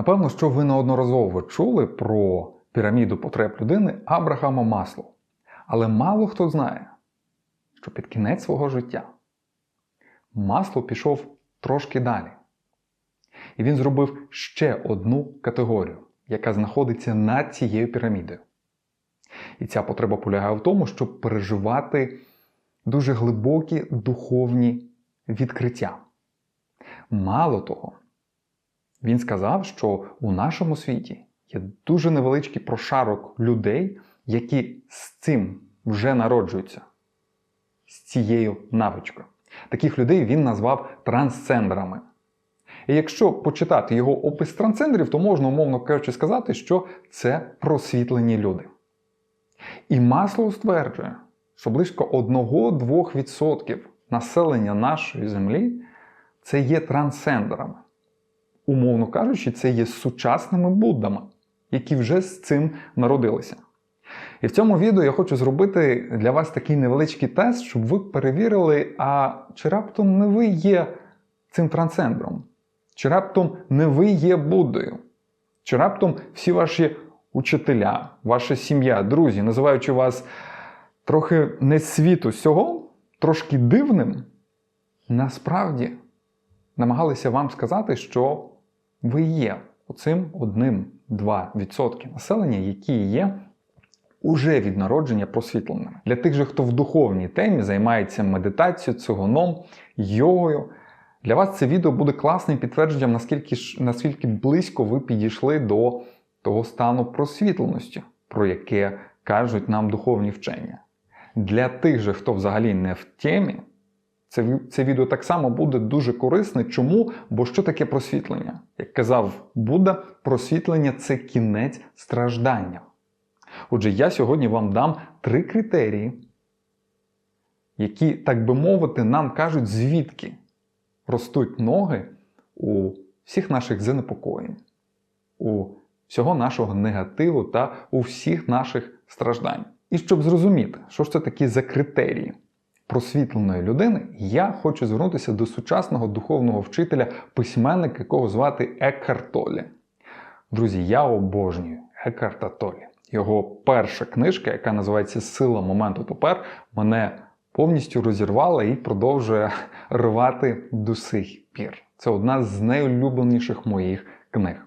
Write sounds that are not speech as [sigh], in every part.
Напевно, що ви неодноразово чули про піраміду потреб людини Абрахама Маслоу. Але мало хто знає, що під кінець свого життя Маслоу пішов трошки далі. І він зробив ще одну категорію, яка знаходиться над цією пірамідою. І ця потреба полягає в тому, щоб переживати дуже глибокі духовні відкриття. Мало того, він сказав, що у нашому світі є дуже невеличкий прошарок людей, які з цим вже народжуються, з цією навичкою. Таких людей він назвав трансцендерами. І якщо почитати його опис трансцендерів, то можна, умовно кажучи, сказати, що це просвітлені люди. І Маслоу стверджує, що близько 1-2% населення нашої землі це є трансцендерами. Умовно кажучи, це є сучасними Буддами, які вже з цим народилися. І в цьому відео я хочу зробити для вас такий невеличкий тест, щоб ви перевірили, а чи раптом не ви є цим трансцендром, чи раптом не ви є Буддою, чи раптом всі ваші учителя, ваша сім'я, друзі, називаючи вас трохи не світу сього, трошки дивним, насправді намагалися вам сказати, що ви є оцим одним-два відсотки населення, які є уже від народження просвітленими. Для тих же, хто в духовній темі займається медитацією, цигуном, йогою. Для вас це відео буде класним підтвердженням, наскільки, наскільки близько ви підійшли до того стану просвітленості, про яке кажуть нам духовні вчення. Для тих же, хто взагалі не в темі, це, це відео так само буде дуже корисне. Чому? Бо що таке просвітлення? Як казав Будда, просвітлення це кінець страждання. Отже, я сьогодні вам дам три критерії, які, так би мовити, нам кажуть, звідки ростуть ноги у всіх наших занепокоєнь, у всього нашого негативу та у всіх наших страждань. І щоб зрозуміти, що ж це такі за критерії просвітленої людини, я хочу звернутися до сучасного духовного вчителя, письменника, якого звати Екхарт Толле. Друзі, я обожнюю Екхарта Толле. Його перша книжка, яка називається Сила моменту тепер, мене повністю розірвала і продовжує [laughs] рвати до сих пір. Це одна з найулюбленіших моїх книг.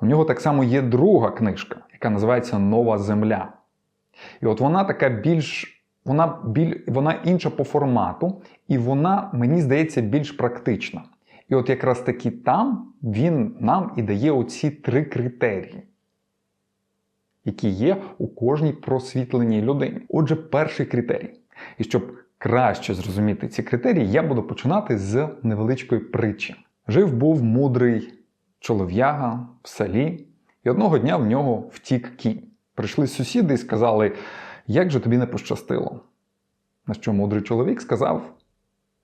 У нього так само є друга книжка, яка називається Нова Земля. І от вона така більш. Вона, біль, вона інша по формату, і вона, мені здається, більш практична. І от якраз таки там він нам і дає оці три критерії, які є у кожній просвітленій людині. Отже, перший критерій. І щоб краще зрозуміти ці критерії, я буду починати з невеличкої притчі. Жив був мудрий чолов'яга в селі, і одного дня в нього втік кінь. Прийшли сусіди і сказали, як же тобі не пощастило. На що мудрий чоловік сказав: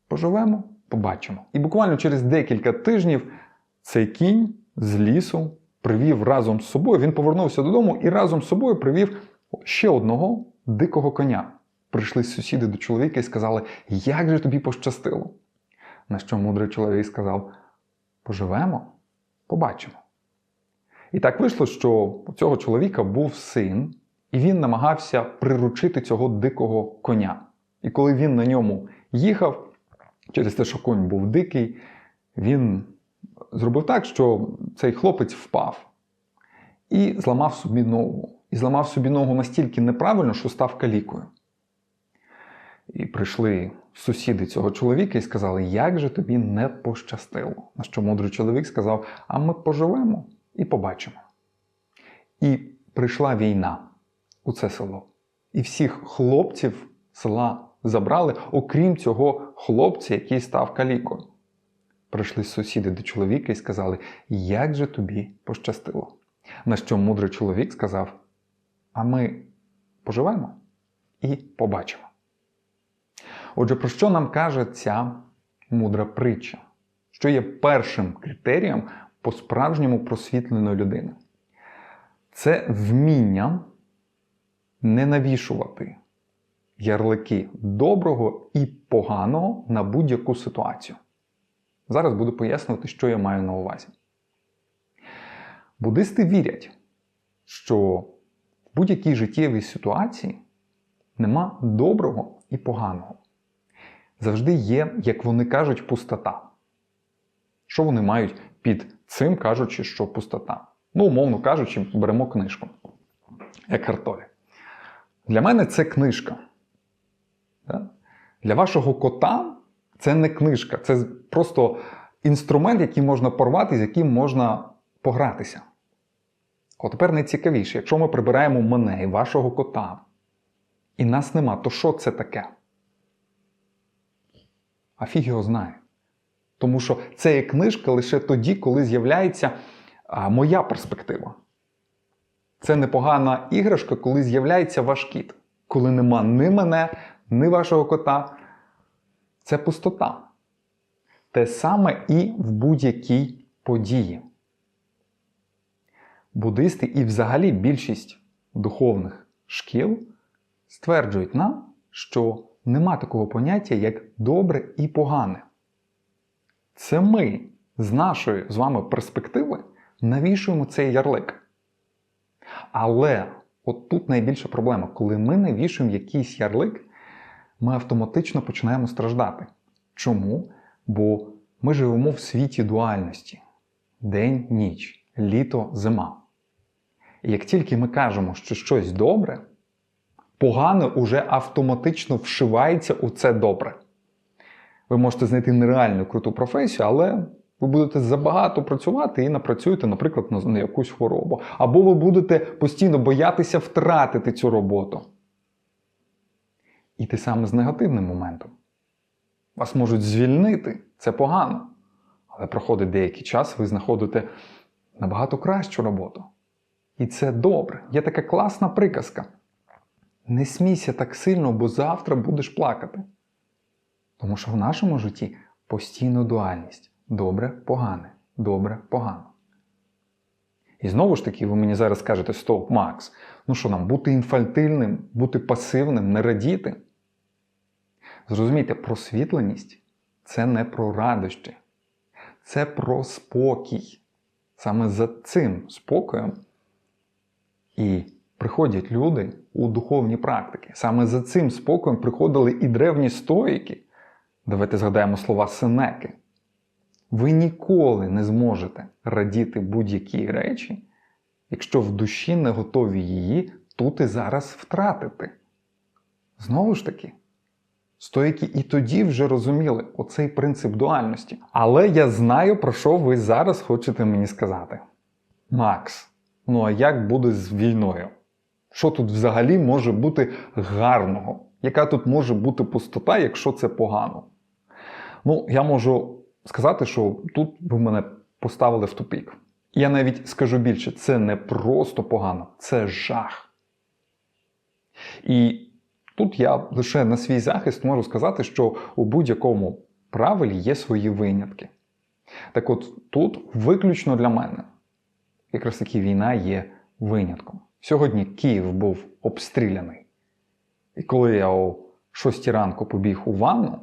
поживемо, побачимо. І буквально через декілька тижнів цей кінь з лісу привів разом з собою. Він повернувся додому і разом з собою привів ще одного дикого коня. Прийшли сусіди до чоловіка і сказали, як же тобі пощастило. На що мудрий чоловік сказав: поживемо, побачимо. І так вийшло, що у цього чоловіка був син, і він намагався приручити цього дикого коня. І коли він на ньому їхав, через те, що конь був дикий, він зробив так, що цей хлопець впав і зламав собі ногу. І зламав собі ногу настільки неправильно, що став калікою. І прийшли сусіди цього чоловіка і сказали, як же тобі не пощастило. На що мудрий чоловік сказав: а ми поживемо і побачимо. І прийшла війна у це село. І всіх хлопців села забрали, окрім цього хлопця, який став калікою. Прийшли сусіди до чоловіка і сказали, як же тобі пощастило. На що мудрий чоловік сказав: А ми поживемо і побачимо. Отже, про що нам каже ця мудра притча? Що є першим критерієм по-справжньому просвітленої людини? Це вміння не навішувати ярлики доброго і поганого на будь-яку ситуацію. Зараз буду пояснювати, що я маю на увазі. Буддисти вірять, що в будь-якій життєвій ситуації нема доброго і поганого. Завжди є, як вони кажуть, пустота. Що вони мають під цим, кажучи, що пустота? Ну, умовно кажучи, беремо книжку, як картоля. Для мене це книжка. Для вашого кота це не книжка, це просто інструмент, який можна порвати, з яким можна погратися. От тепер найцікавіше, якщо ми прибираємо мене і вашого кота, і нас нема, то що це таке? А фіг його знає. Тому що це є книжка лише тоді, коли з'являється моя перспектива. Це непогана іграшка, коли з'являється ваш кіт. Коли нема ні мене, ні вашого кота. Це пустота. Те саме і в будь-якій події. Буддисти і взагалі більшість духовних шкіл стверджують нам, що нема такого поняття, як добре і погане. Це ми з нашої з вами перспективи навішуємо цей ярлик. Але от тут найбільша проблема, коли ми навішуємо якийсь ярлик, ми автоматично починаємо страждати. Чому? Бо ми живемо в світі дуальності: день, ніч, літо, зима. І як тільки ми кажемо, що щось добре, погане уже автоматично вшивається у це добре. Ви можете знайти нереальну круту професію, але ви будете забагато працювати і напрацюєте, наприклад, на, якусь хворобу. Або ви будете постійно боятися втратити цю роботу. І те саме з негативним моментом. Вас можуть звільнити, це погано. Але проходить деякий час, ви знаходите набагато кращу роботу. І це добре. Є така класна приказка. Не смійся так сильно, бо завтра будеш плакати. Тому що в нашому житті постійно дуальність. Добре, погане, добре, погано. І знову ж таки, ви мені зараз скажете: Стоп, Макс, ну що нам, бути інфантильним, бути пасивним, не радіти? Зрозумійте, просвітленість це не про радощі, це про спокій. Саме за цим спокоєм і приходять люди у духовні практики. Саме за цим спокоєм приходили і древні стоїки. Давайте згадаємо слова Сенеки. Ви ніколи не зможете радіти будь-якій речі, якщо в душі не готові її тут і зараз втратити. Знову ж таки, стоїки і тоді вже розуміли оцей принцип дуальності. Але я знаю, про що ви зараз хочете мені сказати. Макс, ну а як буде з війною? Що тут взагалі може бути гарного? Яка тут може бути пустота, якщо це погано? Ну, я можу сказати, що тут ви мене поставили в тупік. Я навіть скажу більше, це не просто погано, це жах. І тут я лише на свій захист можу сказати, що у будь-якому правилі є свої винятки. Так от тут виключно для мене, якраз таки війна є винятком. Сьогодні Київ був обстріляний. І коли я о 6 ранку побіг у ванну,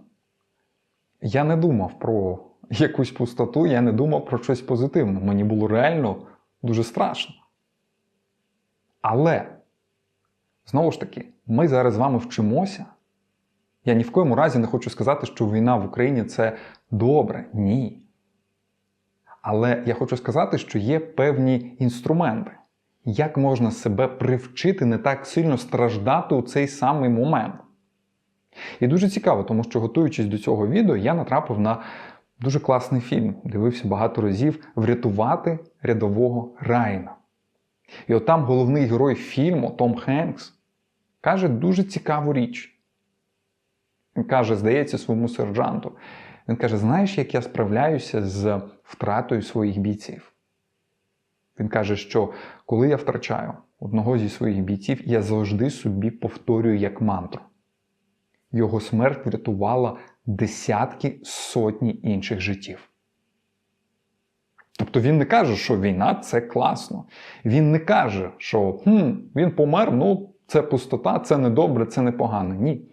я не думав про якусь пустоту, я не думав про щось позитивне. Мені було реально дуже страшно. Але, знову ж таки, ми зараз з вами вчимося. Я ні в коєму разі не хочу сказати, що війна в Україні це добре. Ні. Але я хочу сказати, що є певні інструменти, як можна себе привчити не так сильно страждати у цей самий момент. І дуже цікаво, тому що, готуючись до цього відео, я натрапив на дуже класний фільм, дивився багато разів Врятувати рядового Райна. І от там головний герой фільму Том Хенкс каже дуже цікаву річ. Він каже, здається, своєму сержанту. Він каже: знаєш, як я справляюся з втратою своїх бійців? Він каже, що коли я втрачаю одного зі своїх бійців, я завжди собі повторюю як мантру. Його смерть врятувала десятки сотні інших життів. Тобто він не каже, що війна це класно. Він не каже, що хм, він помер, ну це пустота, це недобре, це непогано. Ні.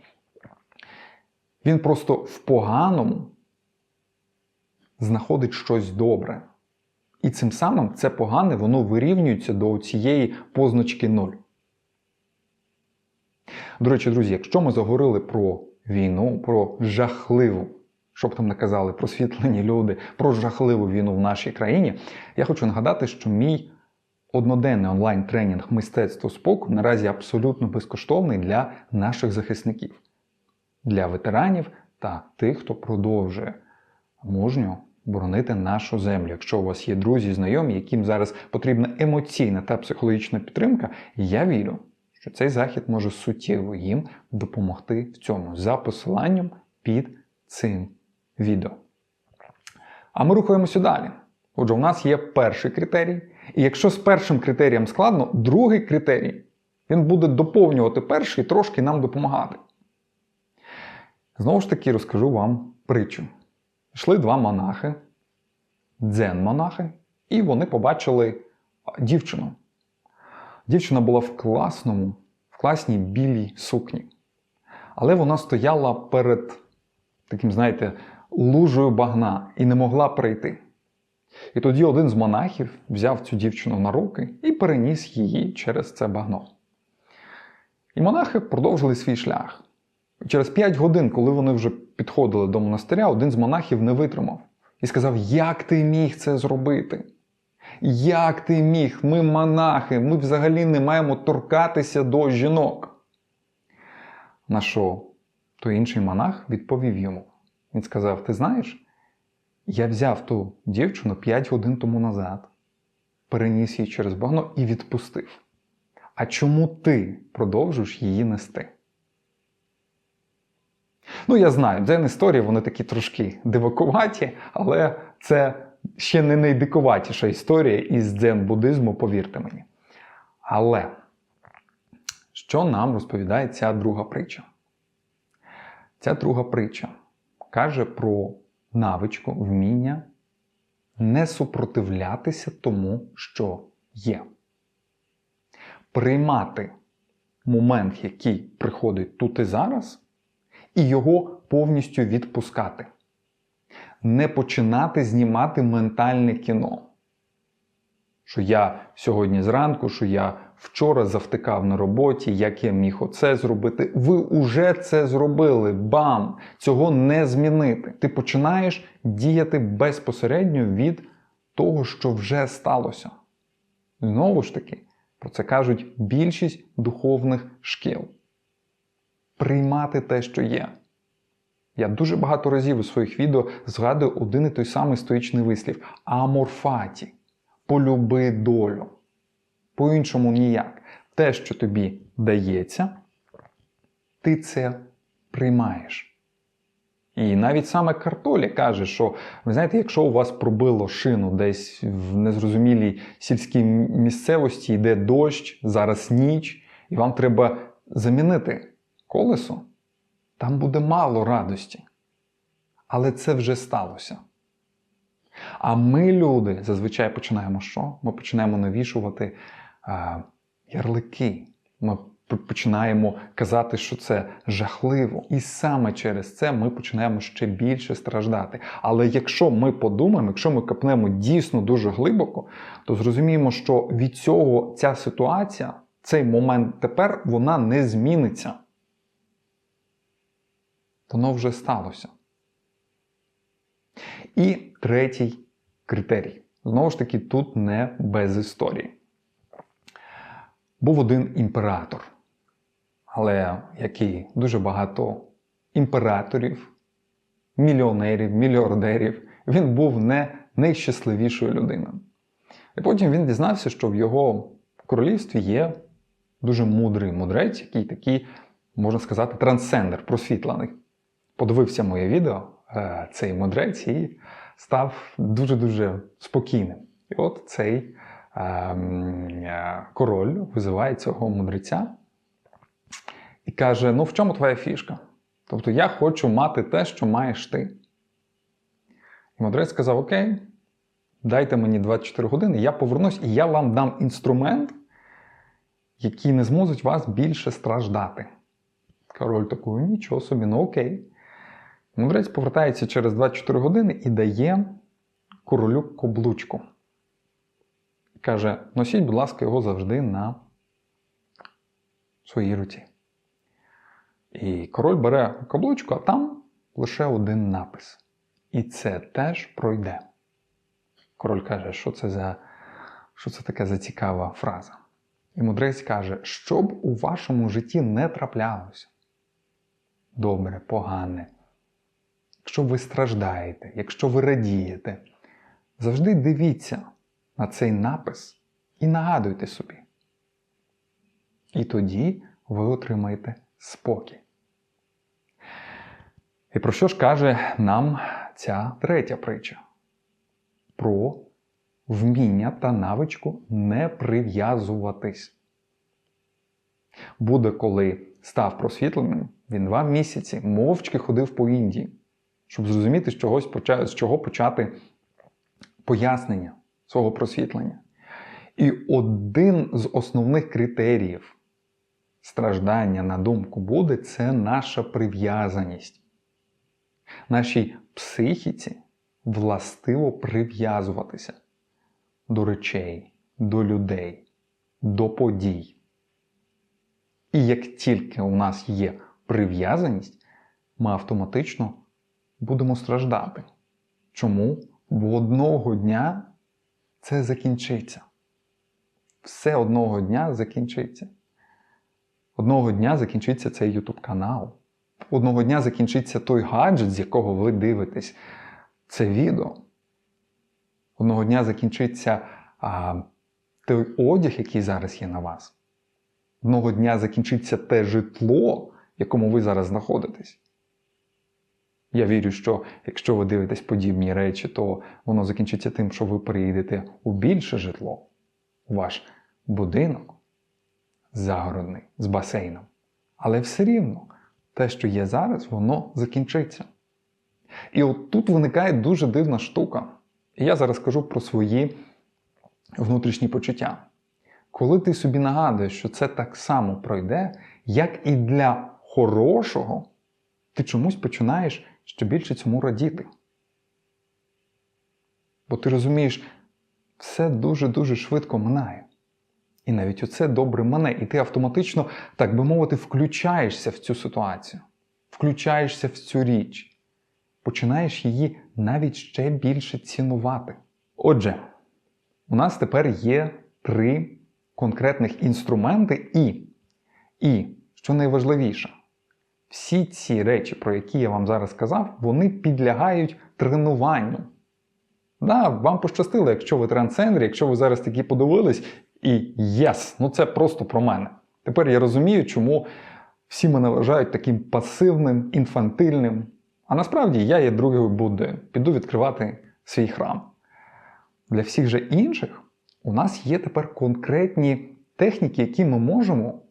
Він просто в поганому знаходить щось добре. І цим самим це погане, воно вирівнюється до цієї позначки 0. До речі, друзі, якщо ми заговорили про війну, про жахливу, що б там не казали, просвітлені люди, про жахливу війну в нашій країні, я хочу нагадати, що мій одноденний онлайн-тренінг мистецтво споку наразі абсолютно безкоштовний для наших захисників, для ветеранів та тих, хто продовжує мужньо боронити нашу землю. Якщо у вас є друзі, знайомі, яким зараз потрібна емоційна та психологічна підтримка, я вірю, що цей захід може суттєво їм допомогти в цьому за посиланням під цим відео. А ми рухаємося далі. Отже, у нас є перший критерій. І якщо з першим критерієм складно, другий критерій він буде доповнювати перший і трошки нам допомагати. Знову ж таки, розкажу вам притчу. Йшли два монахи, дзен-монахи, і вони побачили дівчину. Дівчина була в класному, в класній білій сукні. Але вона стояла перед таким, знаєте, лужею багна і не могла прийти. І тоді один з монахів взяв цю дівчину на руки і переніс її через це багно. І монахи продовжили свій шлях. Через 5 годин, коли вони вже підходили до монастиря, один з монахів не витримав і сказав: Як ти міг це зробити? Як ти міг? Ми монахи, ми взагалі не маємо торкатися до жінок. На що той інший монах відповів йому. Він сказав: Ти знаєш, я взяв ту дівчину 5 годин тому назад, переніс її через багно і відпустив. А чому ти продовжуєш її нести? Ну, я знаю, дзен історії, вони такі трошки дивакуваті, але це ще не найдикуватіша історія із дзен-буддизму, повірте мені. Але що нам розповідає ця друга притча? Ця друга притча каже про навичку, вміння не супротивлятися тому, що є. Приймати момент, який приходить тут і зараз, і його повністю відпускати. Не починати знімати ментальне кіно. Що я сьогодні зранку, що я вчора завтикав на роботі, як я міг оце зробити. Ви уже це зробили. Бам! Цього не змінити. Ти починаєш діяти безпосередньо від того, що вже сталося. Знову ж таки, про це кажуть більшість духовних шкіл. Приймати те, що є. Я дуже багато разів у своїх відео згадую один і той самий стоїчний вислів аморфаті. Полюби долю. По-іншому ніяк. Те, що тобі дається, ти це приймаєш. І навіть саме Картолі каже, що ви знаєте, якщо у вас пробило шину десь в незрозумілій сільській місцевості, йде дощ, зараз ніч, і вам треба замінити колесо, там буде мало радості. Але це вже сталося. А ми, люди, зазвичай починаємо що? Ми починаємо навішувати а, ярлики. Ми починаємо казати, що це жахливо. І саме через це ми починаємо ще більше страждати. Але якщо ми подумаємо, якщо ми копнемо дійсно дуже глибоко, то зрозуміємо, що від цього ця ситуація, цей момент тепер, вона не зміниться. Воно вже сталося. І третій критерій. Знову ж таки, тут не без історії. Був один імператор, але який дуже багато імператорів, мільйонерів, мільярдерів, він був не найщасливішою людиною. І потім він дізнався, що в його королівстві є дуже мудрий мудрець, який такий, можна сказати, трансцендер, просвітлений. Подивився моє відео, цей мудрець, і став дуже-дуже спокійним. І от цей е, король визиває цього мудреця і каже: Ну, в чому твоя фішка? Тобто я хочу мати те, що маєш ти. І мудрець сказав: Окей, дайте мені 24 години, я повернусь, і я вам дам інструмент, який не змусить вас більше страждати. Король такий, нічого собі, ну окей. Мудрець повертається через 24 години і дає королю каблучку. Каже: носіть, будь ласка, його завжди на своїй руці. І король бере каблучку, а там лише один напис. І це теж пройде. Король каже, що це за що це таке за цікава фраза. І мудрець каже, щоб у вашому житті не траплялося. Добре, погане. Якщо ви страждаєте, якщо ви радієте, завжди дивіться на цей напис і нагадуйте собі. І тоді ви отримаєте спокій. І про що ж каже нам ця третя притча? Про вміння та навичку не прив'язуватись. Буде, коли став просвітленим, він два місяці мовчки ходив по Індії, щоб зрозуміти, з, чогось, з чого почати пояснення свого просвітлення. І один з основних критеріїв страждання на думку буде це наша прив'язаність. Нашій психіці властиво прив'язуватися до речей, до людей, до подій. І як тільки у нас є прив'язаність, ми автоматично будемо страждати. Чому? Бо одного дня це закінчиться. Все одного дня закінчиться. Одного дня закінчиться цей YouTube канал. Одного дня закінчиться той гаджет, з якого ви дивитесь це відео. Одного дня закінчиться а, той одяг, який зараз є на вас. Одного дня закінчиться те житло, в якому ви зараз знаходитесь. Я вірю, що якщо ви дивитесь подібні речі, то воно закінчиться тим, що ви переїдете у більше житло, у ваш будинок загородний з басейном. Але все рівно те, що є зараз, воно закінчиться. І от тут виникає дуже дивна штука. І я зараз кажу про свої внутрішні почуття. Коли ти собі нагадуєш, що це так само пройде, як і для хорошого, ти чомусь починаєш ще більше цьому радіти. Бо ти розумієш, все дуже-дуже швидко минає. І навіть оце добре мене, і ти автоматично, так би мовити, включаєшся в цю ситуацію, включаєшся в цю річ, починаєш її навіть ще більше цінувати. Отже, у нас тепер є три конкретних інструменти, і, і що найважливіше, всі ці речі, про які я вам зараз сказав, вони підлягають тренуванню. Да, вам пощастило, якщо ви трансцендер, якщо ви зараз такі подивились, і єс, ну це просто про мене. Тепер я розумію, чому всі мене вважають таким пасивним, інфантильним. А насправді я є другою Буддою. Піду відкривати свій храм. Для всіх же інших у нас є тепер конкретні техніки, які ми можемо.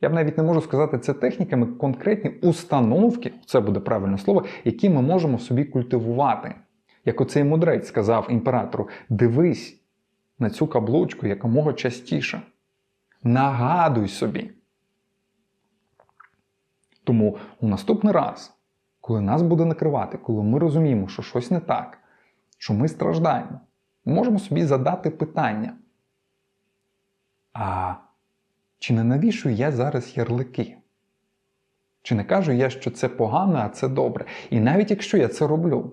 Я б навіть не можу сказати це техніками, конкретні установки, це буде правильне слово, які ми можемо собі культивувати. Як оцей мудрець сказав імператору: дивись на цю каблучку якомога частіше. Нагадуй собі. Тому у наступний раз, коли нас буде накривати, коли ми розуміємо, що щось не так, що ми страждаємо, ми можемо собі задати питання. А чи не навішую я зараз ярлики? Чи не кажу я, що це погано, а це добре? І навіть якщо я це роблю,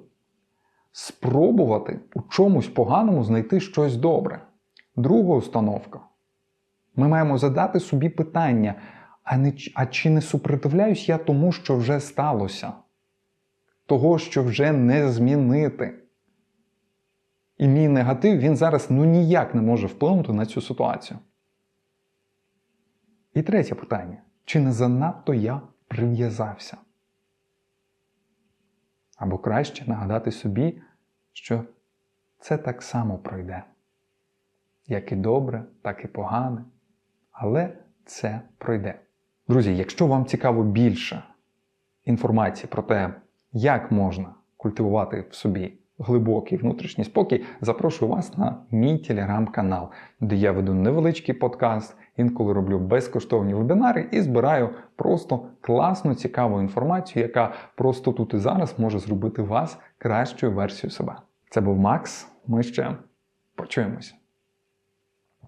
спробувати у чомусь поганому знайти щось добре. Друга установка. Ми маємо задати собі питання: а, не, а чи не супротивляюсь я тому, що вже сталося? Того, що вже не змінити. І мій негатив він зараз ну ніяк не може вплинути на цю ситуацію. І третє питання: чи не занадто я прив'язався? Або краще нагадати собі, що це так само пройде. Як і добре, так і погане. Але це пройде. Друзі, якщо вам цікаво більше інформації про те, як можна культивувати в собі глибокий внутрішній спокій, запрошую вас на мій телеграм-канал, де я веду невеличкий подкаст, інколи роблю безкоштовні вебінари і збираю просто класну, цікаву інформацію, яка просто тут і зараз може зробити вас кращою версією себе. Це був Макс. Ми ще почуємось.